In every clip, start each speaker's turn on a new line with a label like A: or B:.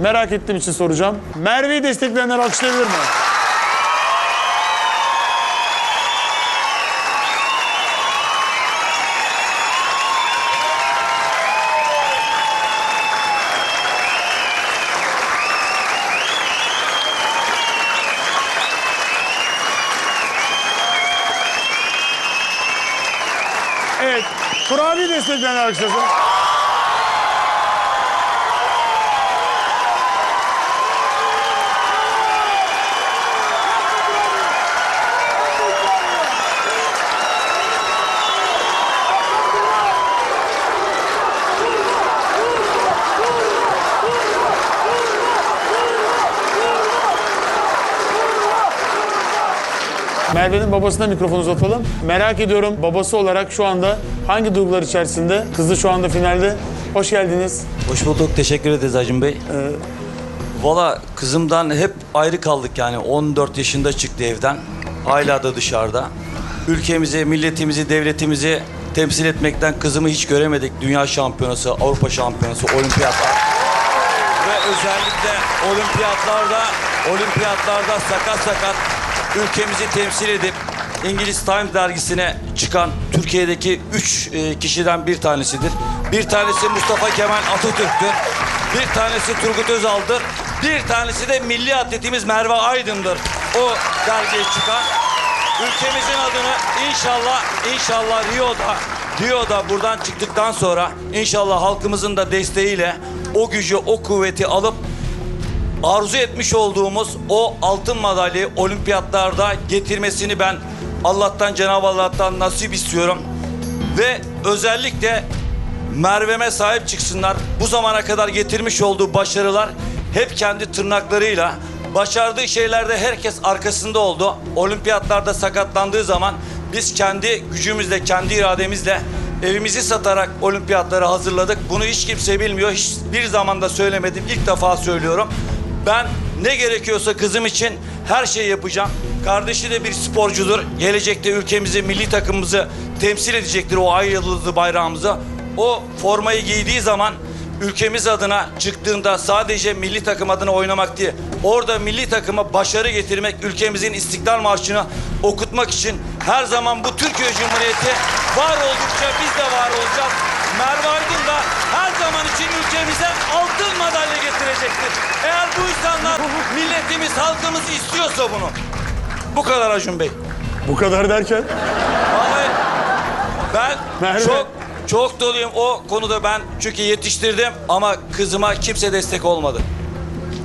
A: Merak ettiğim için soracağım. Merve'yi destekleyenler alkışlayabilir mi? Evet. Kurabiye destekleyenler alkışlasın. Merve'nin babasına mikrofon uzatalım. Merak ediyorum babası olarak şu anda hangi duygular içerisinde? Kızı şu anda finalde. Hoş geldiniz.
B: Hoş bulduk. Teşekkür ederiz Acun Bey. Valla kızımdan hep ayrı kaldık yani. 14 yaşında çıktı evden. Hala da dışarıda. Ülkemizi, milletimizi, devletimizi temsil etmekten kızımı hiç göremedik. Dünya şampiyonası, Avrupa şampiyonası, olimpiyatlar. Ve özellikle olimpiyatlarda, olimpiyatlarda sakat sakat ülkemizi temsil edip İngiliz Times dergisine çıkan Türkiye'deki üç e, kişiden bir tanesidir. Bir tanesi Mustafa Kemal Atatürk'tür. Bir tanesi Turgut Özal'dır. Bir tanesi de milli atletimiz Merve Aydın'dır. O dergiye çıkan. Ülkemizin adını inşallah inşallah Rio'da Rio'da buradan çıktıktan sonra inşallah halkımızın da desteğiyle o gücü o kuvveti alıp arzu etmiş olduğumuz o altın madalyayı olimpiyatlarda getirmesini ben Allah'tan Cenab-ı Allah'tan nasip istiyorum. Ve özellikle Merve'me sahip çıksınlar. Bu zamana kadar getirmiş olduğu başarılar hep kendi tırnaklarıyla başardığı şeylerde herkes arkasında oldu. Olimpiyatlarda sakatlandığı zaman biz kendi gücümüzle, kendi irademizle evimizi satarak olimpiyatları hazırladık. Bunu hiç kimse bilmiyor. Hiçbir zaman da söylemedim. İlk defa söylüyorum. Ben ne gerekiyorsa kızım için her şeyi yapacağım. Kardeşi de bir sporcudur. Gelecekte ülkemizi, milli takımımızı temsil edecektir o ay yıldızlı bayrağımızı. O formayı giydiği zaman ülkemiz adına çıktığında sadece milli takım adına oynamak değil, orada milli takıma başarı getirmek, ülkemizin İstiklal Marşı'nı okutmak için her zaman bu Türkiye Cumhuriyeti var oldukça biz de var olacağız. Merve Aydın da her zaman için ülkemize altın madalya getirecektir. Eğer bu insanlar milletimiz, halkımız istiyorsa bunu. Bu kadar Acun Bey.
A: Bu kadar derken
B: Vallahi ben
A: Merve.
B: çok çok doluyum o konuda ben çünkü yetiştirdim ama kızıma kimse destek olmadı.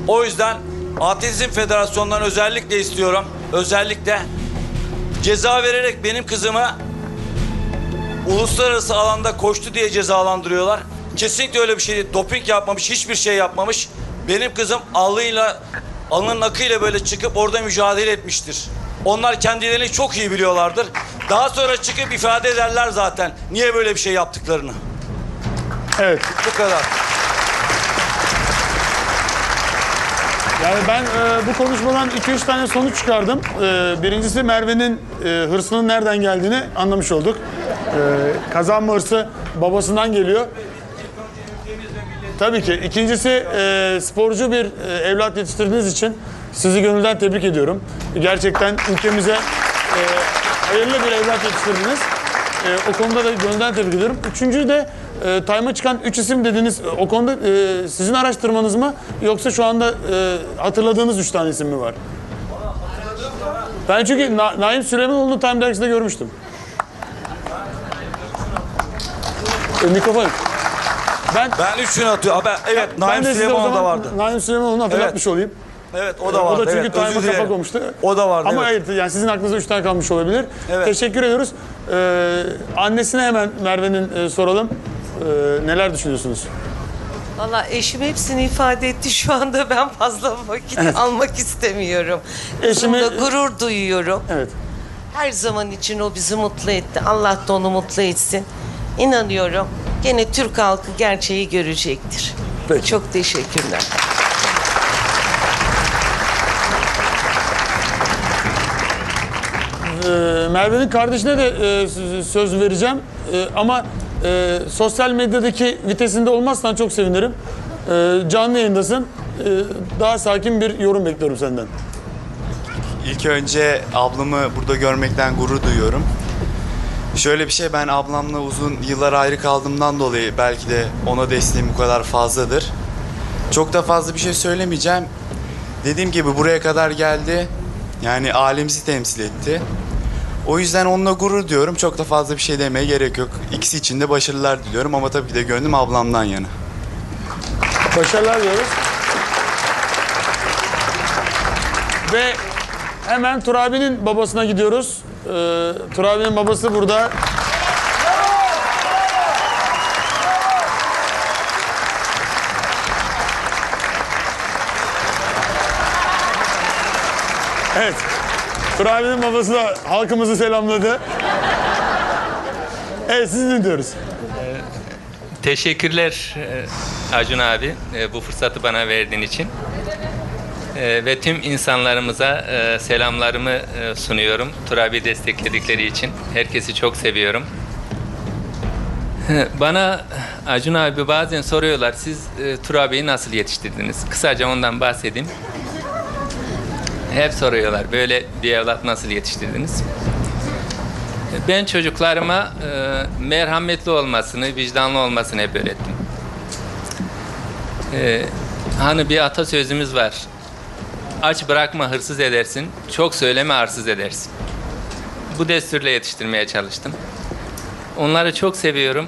B: O yüzden Atletizm Federasyonu'ndan özellikle istiyorum. Özellikle ceza vererek benim kızımı uluslararası alanda koştu diye cezalandırıyorlar. Kesinlikle öyle bir şey değil. Doping yapmamış, hiçbir şey yapmamış. Benim kızım alnıyla, alnının akıyla böyle çıkıp orada mücadele etmiştir. Onlar kendilerini çok iyi biliyorlardır. Daha sonra çıkıp ifade ederler zaten. Niye böyle bir şey yaptıklarını.
A: evet.
B: Bu kadar.
A: Yani ben e, bu konuşmadan 2-3 tane sonuç çıkardım. E, birincisi Merve'nin e, hırsının nereden geldiğini anlamış olduk. E, kazanma hırsı babasından geliyor. Tabii ki. İkincisi e, sporcu bir e, evlat yetiştirdiğiniz için sizi gönülden tebrik ediyorum. Gerçekten ülkemize e, hayırlı bir evlat yetiştirdiniz. E, o konuda da gönülden tebrik ediyorum. Üçüncü de e, Time'a çıkan üç isim dediniz. E, O konuda e, sizin araştırmanız mı yoksa şu anda e, hatırladığınız üç tane isim mi var? Ben çünkü Na- Naim Süleymanoğlu'nu Time dergisinde görmüştüm. E, mikrofon. Ben
B: Ben üçünü atıyorum. Ben- evet,
A: ben
B: Naim Süleymanov da vardı.
A: Naim Süleymanoğlu'nu hatırlatmış olayım.
B: Evet, o da vardı.
A: O da çünkü
B: evet,
A: Time'a kapak
B: dilerim.
A: olmuştu.
B: O da vardı.
A: Ama
B: evet.
A: evet yani sizin aklınızda üç tane kalmış olabilir.
B: Evet.
A: Teşekkür ediyoruz. Ee, annesine hemen Merve'nin e, soralım. Ee, neler düşünüyorsunuz?
C: Valla eşim hepsini ifade etti. Şu anda ben fazla vakit almak istemiyorum. Kızımla
A: Eşimi-
C: gurur duyuyorum.
A: Evet.
C: Her zaman için o bizi mutlu etti. Allah da onu mutlu etsin. İnanıyorum. Gene Türk halkı gerçeği görecektir.
A: Peki.
C: Çok teşekkürler.
A: Ee, Merve'nin kardeşine de e, söz vereceğim. E, ama e, sosyal medyadaki vitesinde olmazsan çok sevinirim. E, canlı yayındasın. daha sakin bir yorum bekliyorum senden.
D: İlk önce ablamı burada görmekten gurur duyuyorum. Şöyle bir şey ben ablamla uzun yıllar ayrı kaldığımdan dolayı belki de ona desteğim bu kadar fazladır. Çok da fazla bir şey söylemeyeceğim. Dediğim gibi buraya kadar geldi. Yani ailemizi temsil etti. O yüzden onunla gurur diyorum. Çok da fazla bir şey demeye gerek yok. İkisi için de başarılar diliyorum ama tabii de gönlüm ablamdan yana.
A: Başarılar diyoruz. Ve hemen Turabi'nin babasına gidiyoruz. Ee, Turabi'nin babası burada. Evet. Turabi'nin babası da halkımızı selamladı. Evet siz ne diyoruz?
E: Teşekkürler e, Acun abi e, bu fırsatı bana verdiğin için. E, Ve tüm insanlarımıza selamlarımı sunuyorum. Turabi destekledikleri için. Herkesi çok seviyorum. Bana Acun abi bazen soruyorlar siz e, Turabi'yi nasıl yetiştirdiniz? Kısaca ondan bahsedeyim. Hep soruyorlar böyle bir evlat nasıl yetiştirdiniz? Ben çocuklarıma e, merhametli olmasını, vicdanlı olmasını hep öğrettim. E, hani bir atasözümüz var. Aç bırakma hırsız edersin, çok söyleme arsız edersin. Bu desturla yetiştirmeye çalıştım. Onları çok seviyorum,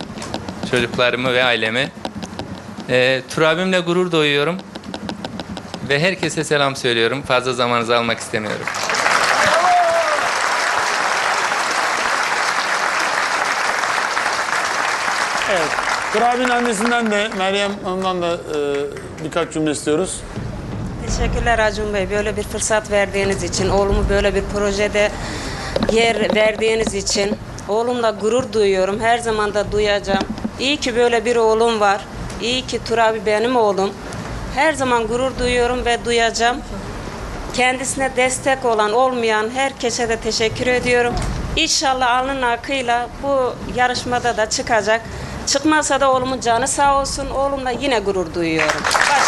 E: çocuklarımı ve ailemi. E, Turabimle gurur duyuyorum ve herkese selam söylüyorum. Fazla zamanınızı almak istemiyorum.
A: Evet. Turabi'nin annesinden de Meryem Hanım'dan da e, birkaç cümle istiyoruz.
F: Teşekkürler Acun Bey. Böyle bir fırsat verdiğiniz için, oğlumu böyle bir projede yer verdiğiniz için oğlumla gurur duyuyorum. Her zaman da duyacağım. İyi ki böyle bir oğlum var. İyi ki Turabi benim oğlum. Her zaman gurur duyuyorum ve duyacağım. Kendisine destek olan, olmayan herkese de teşekkür ediyorum. İnşallah alnın akıyla bu yarışmada da çıkacak. Çıkmazsa da oğlumun canı sağ olsun. Oğlumla yine gurur duyuyorum. Başarılar.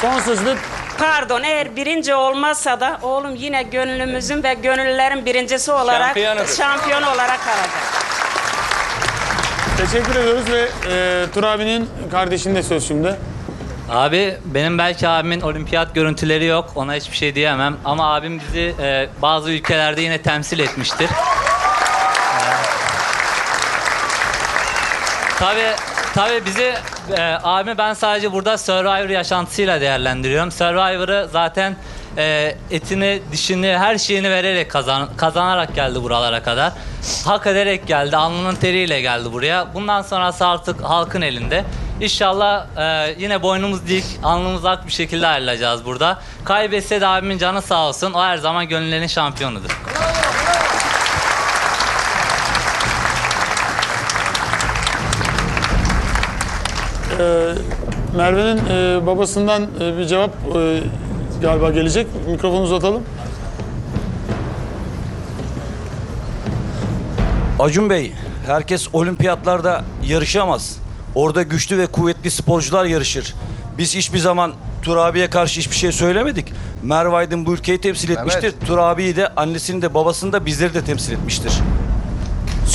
A: Son sözü de
F: Pardon eğer birinci olmazsa da oğlum yine gönlümüzün ve gönüllülerin birincisi olarak
E: Şampiyonudur.
F: şampiyon olarak kalacak.
A: teşekkür ediyoruz ve e, Turabi'nin kardeşinde söz şimdi.
G: Abi benim belki abimin olimpiyat görüntüleri yok. Ona hiçbir şey diyemem. Ama abim bizi e, bazı ülkelerde yine temsil etmiştir. Tabii tabii bizi e, abimi ben sadece burada Survivor yaşantısıyla değerlendiriyorum. Survivor'ı zaten e, etini, dişini, her şeyini vererek kazan, kazanarak geldi buralara kadar. Hak ederek geldi, alnının teriyle geldi buraya. Bundan sonrası artık halkın elinde. İnşallah e, yine boynumuz dik, alnımız ak bir şekilde ayrılacağız burada. Kaybetse de abimin canı sağ olsun. O her zaman gönüllerin şampiyonudur.
A: Merve'nin e, babasından e, bir cevap e, galiba gelecek. Mikrofonu uzatalım.
B: Acun Bey, herkes olimpiyatlarda yarışamaz. Orada güçlü ve kuvvetli sporcular yarışır. Biz hiçbir zaman Turabi'ye karşı hiçbir şey söylemedik. Merve Aydın bu ülkeyi temsil etmiştir. Turabi'yi de annesini de babasını da bizleri de temsil etmiştir.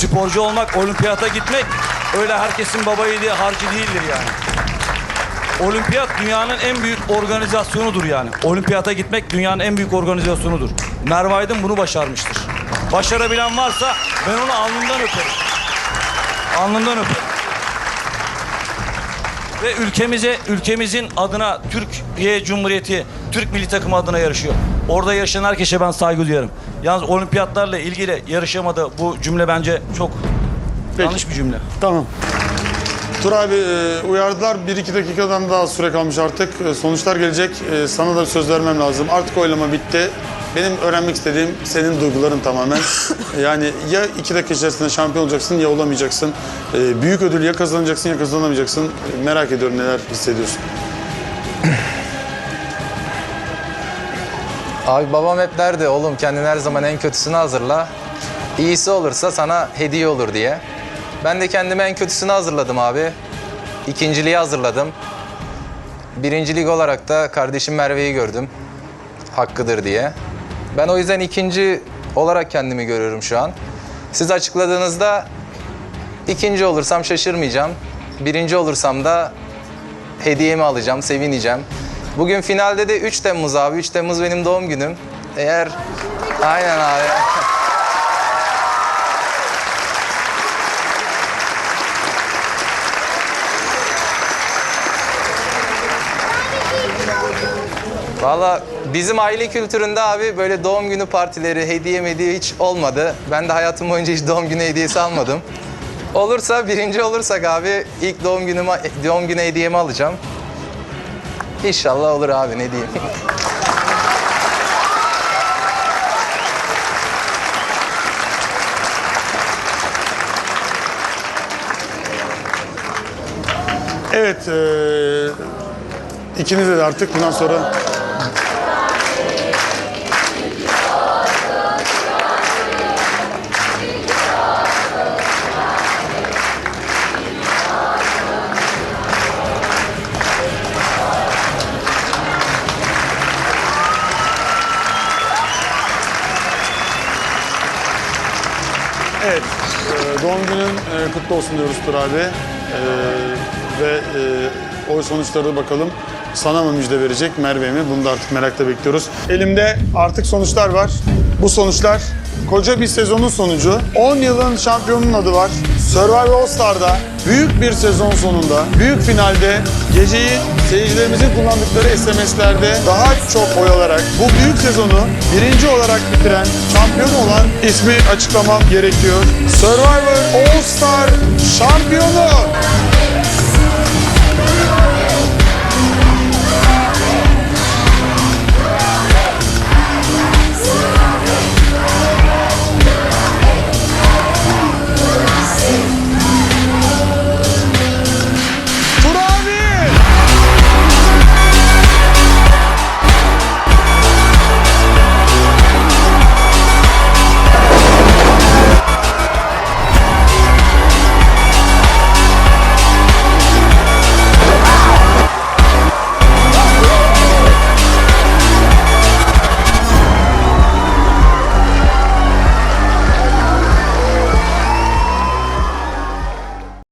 B: Sporcu olmak, olimpiyata gitmek öyle herkesin baba yiğidi harcı değildir yani. Olimpiyat dünyanın en büyük organizasyonudur yani. Olimpiyata gitmek dünyanın en büyük organizasyonudur. Merve Aydın bunu başarmıştır. Başarabilen varsa ben onu alnından öperim. Alnından öperim. Ve ülkemize, ülkemizin adına Türkiye Cumhuriyeti, Türk milli takımı adına yarışıyor. Orada yarışan herkese ben saygı duyarım. Yalnız olimpiyatlarla ilgili yarışamadı bu cümle bence çok yanlış bir cümle.
A: Tamam. Tur abi e, uyardılar. 1-2 dakikadan daha az süre kalmış artık. E, sonuçlar gelecek. E, sana da söz vermem lazım. Artık oylama bitti. Benim öğrenmek istediğim senin duyguların tamamen. yani ya 2 dakika içerisinde şampiyon olacaksın ya olamayacaksın. E, büyük ödül ya kazanacaksın ya kazanamayacaksın. E, merak ediyorum neler hissediyorsun.
H: Abi babam hep derdi oğlum kendini her zaman en kötüsünü hazırla. iyisi olursa sana hediye olur diye. Ben de kendime en kötüsünü hazırladım abi. İkinciliği hazırladım. Birincilik olarak da kardeşim Merve'yi gördüm. Hakkıdır diye. Ben o yüzden ikinci olarak kendimi görüyorum şu an. Siz açıkladığınızda ikinci olursam şaşırmayacağım. Birinci olursam da hediyemi alacağım, sevineceğim. Bugün finalde de 3 Temmuz abi. 3 Temmuz benim doğum günüm. Eğer... Aynen abi. Valla bizim aile kültüründe abi böyle doğum günü partileri, hediye mediye hiç olmadı. Ben de hayatım boyunca hiç doğum günü hediyesi almadım. Olursa birinci olursak abi ilk doğum günüme doğum günü hediyemi alacağım. İnşallah olur abi ne diyeyim.
A: Evet, e, ikinize de artık bundan sonra olsun diyoruz Tur abi. E, ve e, o sonuçları bakalım sana mı müjde verecek Merve mi? Bunu da artık merakla bekliyoruz. Elimde artık sonuçlar var. Bu sonuçlar koca bir sezonun sonucu. 10 yılın şampiyonunun adı var. Survivor All Star'da büyük bir sezon sonunda, büyük finalde geceyi seyircilerimizin kullandıkları SMS'lerde daha çok oy alarak bu büyük sezonu birinci olarak bitiren, şampiyon olan ismi açıklamam gerekiyor. Survivor All Star şampiyonu